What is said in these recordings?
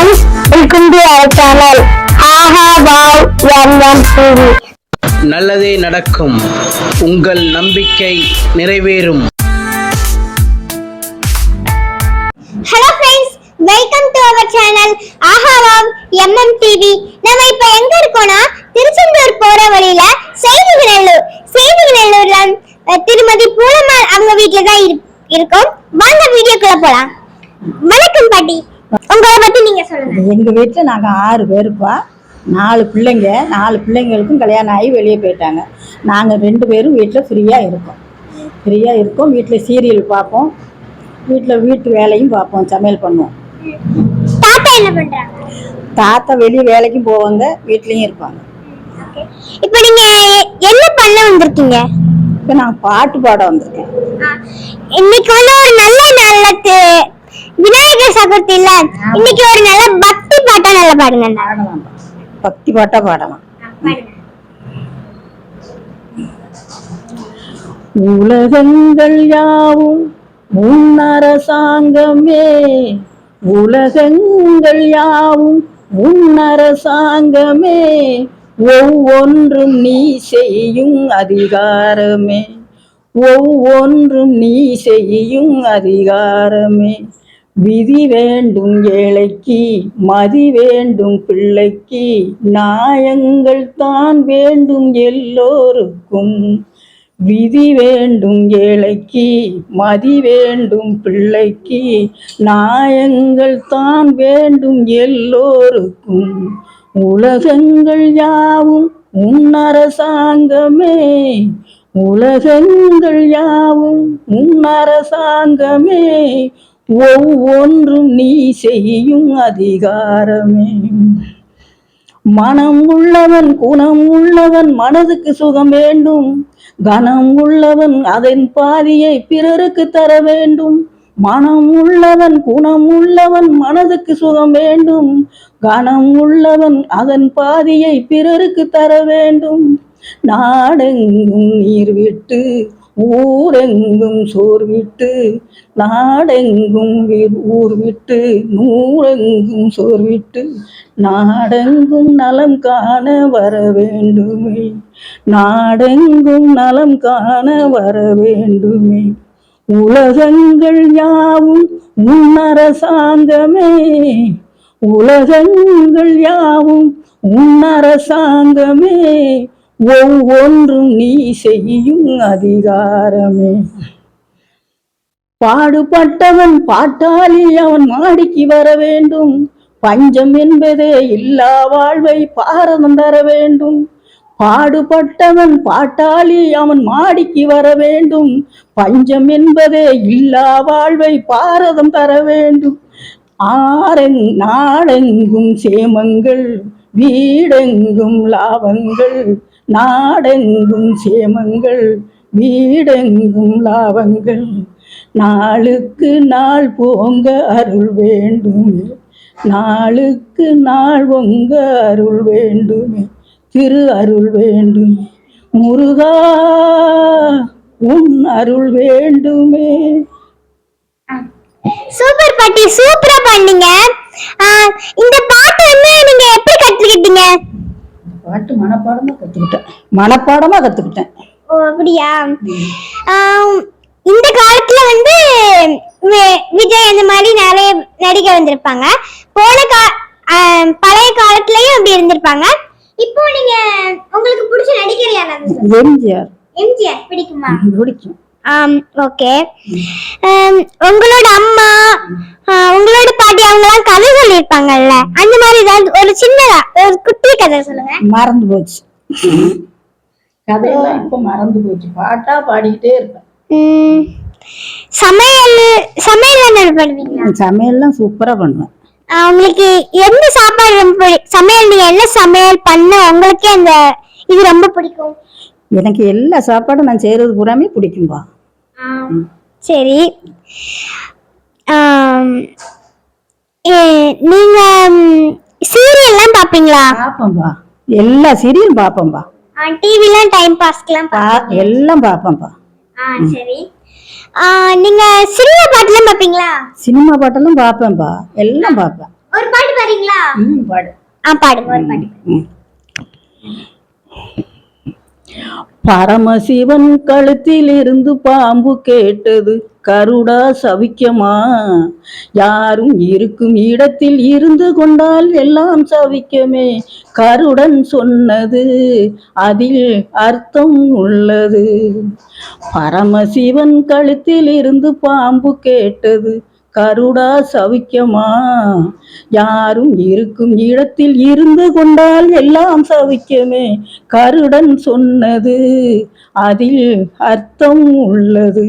Friends welcome to our channel aha wow M M TV நல்லதே நடக்கும். உங்கள் நம்பிக்கை நிறைவேறும். Hello friends welcome to our channel aha wow M M TV நம்ம இப்போ எங்க இருக்கோம்னா திருச்செந்தூர் போற வழியில செய்திகளூர் செய்திகளூர்ல அஹ், திருமதி பூலம்மாள் அவங்க வீட்ல தான் இரு- இருக்கோம். வாங்க வீடியோக்குள்ள போலாம். வணக்கம் பாட்டி. உங்களை பத்தி நீங்க சொல்லுங்க. எங்கள் வீட்டில் நாங்கள் ஆறு பேருப்பா நாலு பிள்ளைங்க நாலு பிள்ளைங்களுக்கும் கல்யாணம் ஆகி வெளியே போயிட்டாங்க. நாங்கள் ரெண்டு பேரும் வீட்டில் ஃப்ரீயாக இருக்கோம். ஃப்ரீயாக இருக்கோம். வீட்டில் சீரியல் பார்ப்போம். வீட்டில் வீட்டு வேலையும் பார்ப்போம். சமையல் பண்ணுவோம். தாத்தா என்ன பண்றாங்க? தாத்தா வெளியே வேலைக்கும் போவாங்க. வீட்லேயும் இருப்பாங்க. இப்போ நீங்க என்ன பண்ண வந்திருக்கீங்க? இப்போ நான் பாட்டு பாட வந்திருக்கேன். இன்னைக்கு வந்து ஒரு நல்ல நல்லது விநாயகர் சதுர்த்தி இல்ல. இன்னைக்கு ஒரு நல்ல பக்தி பாட்டா நல்லா பாடுங்க. பக்தி பாட்டாக பாடலாம். உலகங்கள் யாவும் உன் அரசாங்கமே உலகங்கள் யாவும் உன் அரசாங்கமே ஒவ்வொன்றும் நீ செய்யும் அதிகாரமே. ஒவ்வொன்றும் நீ செய்யும் அதிகாரமே. விதி வேண்டும் ஏழைக்கு மதி வேண்டும் பிள்ளைக்கு நாயங்கள் தான் வேண்டும் எல்லோருக்கும். விதி வேண்டும் ஏழைக்கு மதி வேண்டும் பிள்ளைக்கு நாயங்கள் தான் வேண்டும் எல்லோருக்கும். உலகங்கள் யாவும் உன் அரசாங்கமே. உலகங்கள் யாவும் உன் அரசாங்கமே. ஒவ்வொன்றும் நீ செய்யும் அதிகாரமே. மனம் உள்ளவன் குணம் உள்ளவன் மனதுக்கு சுகம் வேண்டும். கனம் உள்ளவன் அதன் பாதியை பிறருக்கு தர வேண்டும். மனம் உள்ளவன் குணம் உள்ளவன் மனதுக்கு சுகம் வேண்டும். கனம் உள்ளவன் அதன் பாதியை பிறருக்கு தர வேண்டும். நாடெங்கும் நீர் விட்டு ஊரெங்கும் சோர் விட்டு நாடெங்கும் ஊர் விட்டு நூறெங்கும் சோர் விட்டு நாடெங்கும் நலம் காண வர வேண்டுமே. நாடெங்கும் நலம் காண வர வேண்டுமே. உலகங்கள் யாவும் முன்னரசாங்கமே உலகங்கள் யாவும் உன் ஒவ்வொன்றும் நீ செய்யும் அதிகாரமே. பாடுபட்டவன் பாட்டாளி அவன் மாடிக்கு வர வேண்டும். பஞ்சம் என்பதே இல்லா வாழ்வை பாரதம் தர வேண்டும். பாடுபட்டவன் பாட்டாளி அவன் மாடிக்கு வர வேண்டும். பஞ்சம் என்பதே இல்லா வாழ்வை பாரதம் தர வேண்டும். ஆரெங் நாடெங்கும் சேமங்கள் வீடெங்கும் லாபங்கள். நாடெங்கும் சேமங்கள் வீடெங்கும் லாபங்கள். நாளுக்கு நாள் போங்க அருள் வேண்டுமே. நாளுக்கு நாள் பொங்க அருள் வேண்டுமே. திரு அருள் வேண்டுமே. முருகா உன் அருள் வேண்டுமே. சூப்பர் பாட்டி சூப்பரா பண்ணீங்க ஆஹ், இந்த பாட்டு வந்து நீங்க எப்படி கத்துக்கிட்டீங்க? பாட்டு மனப்பாடமா கத்துக்கிட்டேன். மனப்பாடமா கத்துக்கிட்டேன். ஓ அப்படியா? இந்த காலத்துல வந்து விஜய் அந்த மாதிரி நிறைய நடிகை வந்திருப்பாங்க. போன கா பழைய காலத்துலயும் அப்படி இருந்திருப்பாங்க. இப்போ நீங்க உங்களுக்கு பிடிச்ச நடிகர் யாராவது சொல்லுங்க. எம்ஜிஆர். எம்ஜிஆர் பிடிக்குமா? பிடிக்கும். ஆம் ஓகே. உங்களோட அம்மா உங்களோட பாட்டி அவங்கலாம் கதை சொல்லியிருப்பாங்கல்ல? ஏதாவது ஒரு சின்னதா ஒரு குட்டி கதை சொல்லுங்க. மறந்து போச்சு. கதையெல்லாம் இப்ப மறந்து போச்சு. பாட்டா பாடிக்கிட்டே இருப்பேன். சமையல் சமையல் என்ன பண்ணுவீங்களா சமையல்லாம் சூப்பரா பண்ணுவேன். உங்களுக்கு எந்த சாப்பாடு ரொம்ப சமையல் நீங்க என்ன சமையல் பண்ண உங்களுக்கே அந்த இது ரொம்ப பிடிக்கும்? எனக்கு எல்லா சாப்பாடும் நான் செய்யறது பூராமே பிடிக்கும்பா. சரி. நீங்க சீரியல்லாம் பாப்பீங்களா? பாப்பேன்பா. எல்லா சீரியலும் பாப்பேன்பா. டிவிலாம் டைம் பாஸ்க்குலாம் எல்லாம் பாப்பேன்பா. ஆ சரி. நீங்க சினிமா பாட்டுலாம் பாப்பீங்களா? சினிமா பாட்டெல்லாம் பாப்பேன்பா. எல்லாம் பாப்பேன். ஒரு பாட்டு பாருங்க பாடுறீங்களா? ம் பாடு. ஆ பாடுங்க ஒரு பாட்டு. பரமசிவன் கழுத்தில் இருந்து பாம்பு கேட்டது கருடா சவிக்கமா? யாரும் இருக்கும் இடத்தில் இருந்து கொண்டால் எல்லாம் சவிக்கமே? கருடன் சொன்னது அதில் அர்த்தம் உள்ளது. பரமசிவன் கழுத்தில் இருந்து பாம்பு கேட்டது கருடா சவிக்கமா? யாரும் இருக்கும் இடத்தில் இருந்து கொண்டால் எல்லாம் சவிக்கமே. கருடன் சொன்னது அதில் அர்த்தம் உள்ளது.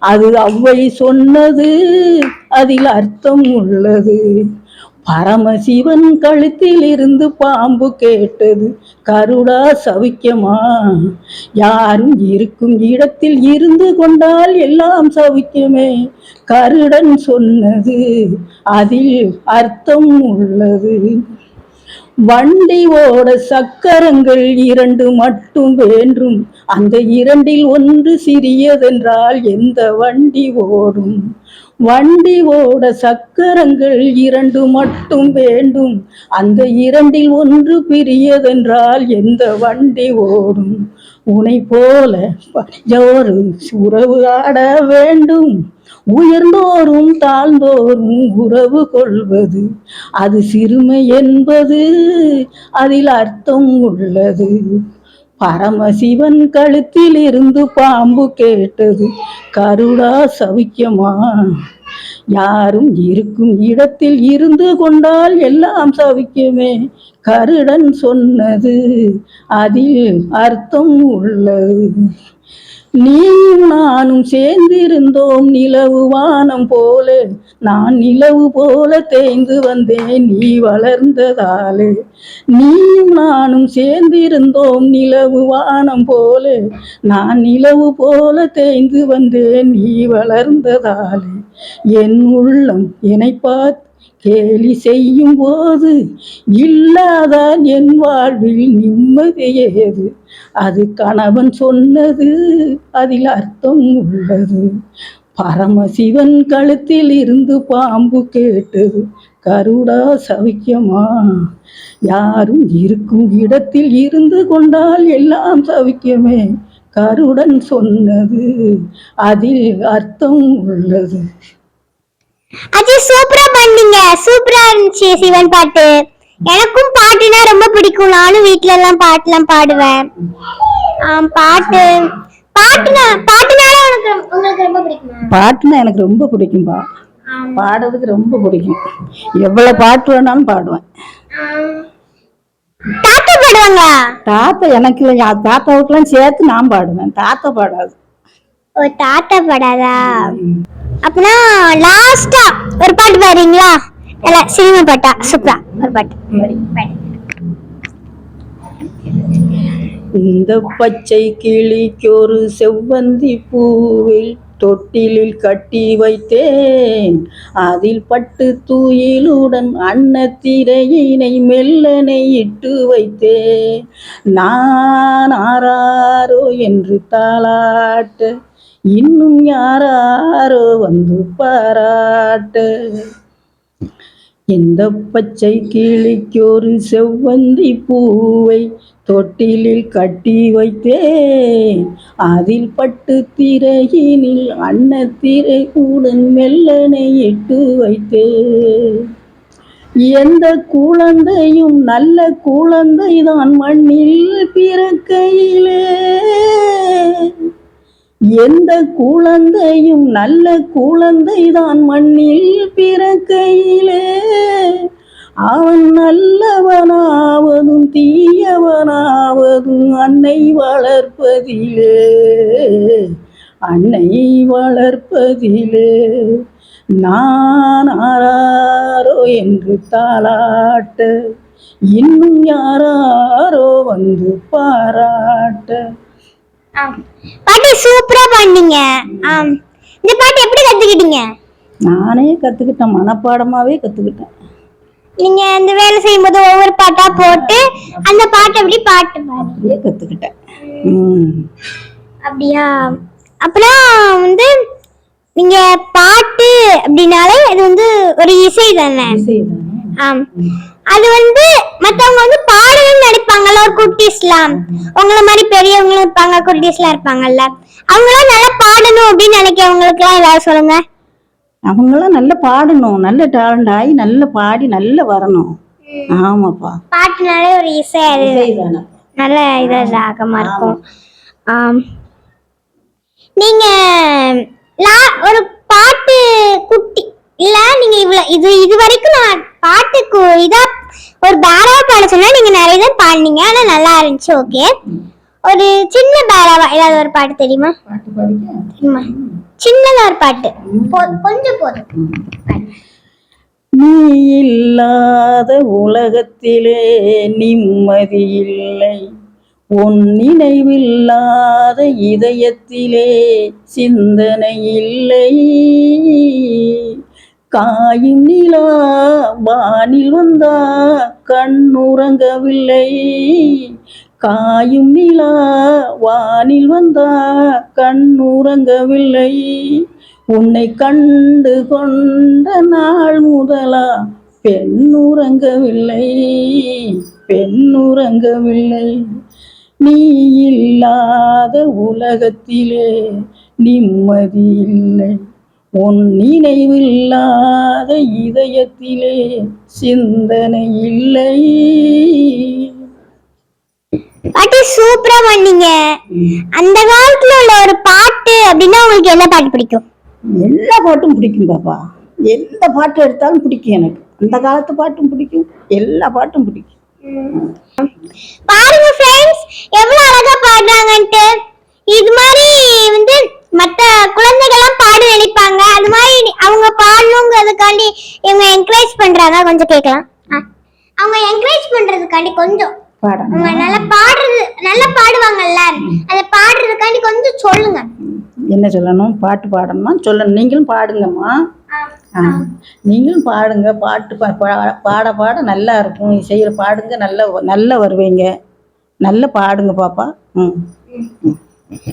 அது அவ்வை சொன்னது அதில் அர்த்தம் உள்ளது. பரமசிவன் கழுத்தில் இருந்து பாம்பு கேட்டது கருடா சவிக்கமா? யாரும் இருக்கும் இடத்தில் இருந்து கொண்டால் எல்லாம் சவிக்கமே? கருடன் சொன்னது அதில் அர்த்தம் உள்ளது. வண்டி ஓட சக்கரங்கள் இரண்டு மட்டும் வேண்டும் அந்த இரண்டில் ஒன்று சிறியதென்றால் எந்த வண்டி ஓடும்? வண்டி ஓட சக்கரங்கள் இரண்டு மட்டும் வேண்டும் அந்த இரண்டில் ஒன்று பிரியதென்றால் எந்த வண்டி ஓடும்? உனை போல படையோரு உறவு ஆட வேண்டும். உயர்ந்தோறும் தாழ்ந்தோறும் உறவு கொள்வது அது சிறுமை என்பது அதில் அர்த்தம் உள்ளது. பரமசிவன் கழுத்தில் இருந்து பாம்பு கேட்டது கருடா சவிக்கமா? யாரும் இருக்கும் இடத்தில் இருந்து கொண்டால் எல்லாம் சவிக்குமே. கருடன் சொன்னது அதில் அர்த்தம் உள்ளது. நீயும் நானும் சேர்ந்திருந்தோம் நிலவு வானம் போல. நான் நிலவு போல தேய்ந்து வந்தேன் நீ வளர்ந்ததாலே. நீயும் நானும் சேர்ந்திருந்தோம் நிலவு வானம் போல. நான் நிலவு போல தேய்ந்து வந்தேன் நீ வளர்ந்ததாலே. என் உள்ளம் என்னை பார்த்து கேலி செய்யும் போது இல்லாதான் என் வாழ்வில் நிம்மதியேது அது கணவன் சொன்னது அதில் அர்த்தம் உள்ளது. பரமசிவன் கழுத்தில் இருந்து பாம்பு கேட்டது கருடா சவிக்கமா? யாரும் இருக்கும் இடத்தில் இருந்து கொண்டால் எல்லாம் சவிக்கமே? கருடன் சொன்னது. அதில் அர்த்தம் உள்ளது. அது சூப்பரா பண்ணீங்க. சூப்பரா இருந்துச்சு சிவன் பாட்டு. எனக்கும் பாட்டுனா ரொம்ப பிடிக்கும். நானும் வீட்ல எல்லாம் பாட்டுலாம் பாடுவேன். ஆம், பாட்டு. பாட்டுனா பாட்டுனால உனக்கு உங்களுக்கு ரொம்ப பிடிக்குமா? பாட்டுனா எனக்கு ரொம்ப பிடிக்கும்பா. பாடுறதுக்கு ரொம்ப பிடிக்கும். எவ்வளோ பாட்டு வேணாலும் பாடுவேன். ஆம். தாத்தா எனக்கு இல்லை என் தாத்தாவுக்கெல்லாம் சேர்த்து நான் பாடுவேன். தாத்தா பாடாது. ஓ தாத்தா பாடாதா? அப்பனா லாஸ்டா ஒரு பாட்டு பாடுறீங்களா? இல்ல சினிமா பாட்டா? சூப்பரா. ஒரு பாட்டு. பாடு. இந்த பச்சை கிளிக்கொரு செவ்வந்தி பூவில் தொட்டிலில் கட்டி வைத்தேன். அதில் பட்டு தூயிலுடன் அன்னத்திரையினை மெல்லனை இட்டு வைத்தேன். நான் ஆராரோ என்று தாளாட்ட இன்னும் யாராரோ வந்து பாராட்ட. இந்த பச்சை கிளிக்கொரு செவ்வந்தி பூவை தொட்டிலில் கட்டி வைத்தேன். அதில் பட்டு திரையினில் அன்னத்திரை கூடன் மெல்லனை இட்டு வைத்தேன். எந்த குழந்தையும் நல்ல குழந்தைதான் மண்ணில் பிறக்கையிலே. எந்த குழந்தையும் நல்ல குழந்தைதான் மண்ணில் பிறக்கையிலே. அவன் நல்லவனாவதும் தீயவனாவதும் அன்னை வளர்ப்பதிலே. அன்னை வளர்ப்பதிலே. நான் ஆராரோ என்று தாளாட்ட இன்னும் யாராரோ வந்து பாராட்ட. பாட்டு சூப்பரா பாடினீங்க. இந்த பாட்டு எப்படி கத்துக்கிட்டீங்க? நானே கற்றுக்கிட்டேன் மனப்பாடமாகவே கற்றுக்கிட்டேன் நீங்க இந்த வேலை செய்யும்போது ஒவ்வொரு பாட்டா போட்டு அந்த பாட்டு அப்படி பாட்டு பாடு. அப்படியே கற்றுக்கிட்டேன் ம். அப்படியா? அப்புறம் வந்து நீங்க பாட்டு அப்படின்னாலே அது வந்து ஒரு இசை தானே? ஆம். அது வந்து மத்தவங்க வந்து பாடணும்னு நினைப்பாங்கல்ல ஒரு குட்டீஸ்லாம். உங்கள மாதிரி பெரியவங்களும் இருப்பாங்க குட்டீஸ்லாம் இருப்பாங்கல்ல. அவங்களாம் நல்லா பாடணும் அப்படின்னு நினைக்கிறவங்களுக்குலாம் ஏதாவது சொல்லுங்க. அவங்களாம் நல்லா பாடணும். நல்ல டேலண்ட் ஆகி நல்லா பாடி நல்லா வரணும். ஆமாப்பா. பாட்டுனாலே ஒரு இசை நல்ல இது ராகமா இருக்கும். நீங்க ஒரு பாட்டு குட்டி இல்ல நீங்க இவ்வளவு இது இது வரைக்கும் நான் பாட்டுக்கு இதா ஒரு பேராவா பாட சொன்னா நீங்க நிறைய தான் பாடுனீங்க. ஆனா நல்லா இருந்துச்சு ஓகே ஒரு சின்ன பேராவா ஏதாவது ஒரு பாட்டு தெரியுமா? தெரியுமா? சின்னதா ஒரு பாட்டு. கொஞ்சம் போதும். நீ இல்லாத உலகத்திலே நிம்மதி இல்லை. உன் நினைவில்லாத இதயத்திலே சிந்தனை இல்லை. காயும் நிலா வானில் வந்தா கண்ணுறங்கவில்லை. காயும் நிலா வானில் வந்தா கண்ணுறங்கவில்லை உன்னை கண்டு கொண்ட நாள் முதலா பெண்ணுறங்கவில்லை பெண்ணுறங்கவில்லை நீ இல்லாத உலகத்திலே நிம்மதி இல்லை. உன் நினைவில்லாத இதயத்திலே சிந்தனை இல்லை. பாட்டு சூப்பரா பண்ணீங்க அந்த காலத்துல உள்ள ஒரு பாட்டு அப்படின்னா உங்களுக்கு என்ன பாட்டு பிடிக்கும்? எல்லா பாட்டும் பிடிக்கும் பாப்பா. எந்த பாட்டு எடுத்தாலும் பிடிக்கும் எனக்கு. அந்த காலத்து பாட்டும் பிடிக்கும் எல்லா பாட்டும் பிடிக்கும். பாருங்க ஃப்ரெண்ட்ஸ் எவ்வளவு அழகா பாடுறாங்கன்ட்டு. இது மாதிரி வந்து மத்த குழந்தைகள்லாம் பாட நினைப்பாங்க. அது மாதிரி அவங்க பாடணுங்கிறதுக்காண்டி இவங்க என்கரேஜ் பண்றாங்க. கொஞ்சம் கேட்கலாம். அவங்க என்கரேஜ் பண்றதுக்காண்டி கொஞ்சம். அவங்க நல்லா பாடுறது நல்லா பாடுவாங்கல்ல? அதை பாடுறதுக்காண்டி கொஞ்சம் சொல்லுங்க. என்ன சொல்லணும்? பாட்டு பாடணுமா? சொல்லணும். நீங்களும் பாடுங்கம்மா. நீங்களும் பாடுங்க. பாட்டு பாட பாட நல்லா இருக்கும். செய்கிற பாடுங்க நல்லா நல்லா வருவீங்க. நல்லா பாடுங்க பாப்பா. ம்.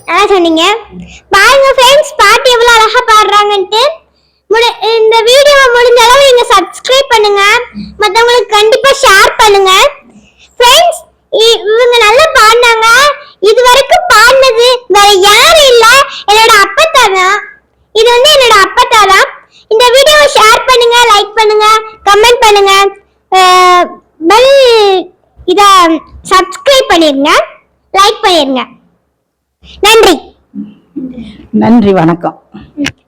நல்லா சொன்னீங்க. பாருங்க ஃப்ரெண்ட்ஸ் பாட்டு எவ்வளவு அழகா பாடுறாங்கன்ட்டு. இந்த வீடியோவை முடிஞ்ச அளவு நீங்க சப்ஸ்கிரைப் பண்ணுங்க. மத்தவங்களுக்கு கண்டிப்பா ஷேர் பண்ணுங்க. ஃப்ரெண்ட்ஸ் இவங்க நல்லா பாடினாங்க. இது வரைக்கும் பாடினது வேற யாரும் இல்ல. என்னோட அப்பத்தா தான் இது வந்து என்னோட அப்பத்தா தான் இந்த வீடியோவை ஷேர் பண்ணுங்க லைக் பண்ணுங்க கமெண்ட் பண்ணுங்க. பெல் இத சப்ஸ்கிரைப் பண்ணிருங்க லைக் பண்ணிருங்க. நன்றி. நன்றி வணக்கம்.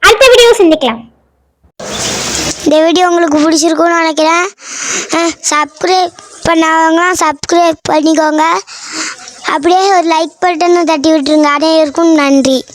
அடுத்த வீடியோ சந்திக்கலாம். இந்த வீடியோ உங்களுக்கு பிடிச்சிருக்கும்னு நினைக்கிறேன். சப்ஸ்கிரைப் பண்ணாதவங்களாம் சப்ஸ்கிரைப் பண்ணிக்கோங்க. அப்படியே ஒரு லைக் பட்டனை தட்டி விட்டுருங்க. அனைவருக்கும் நன்றி.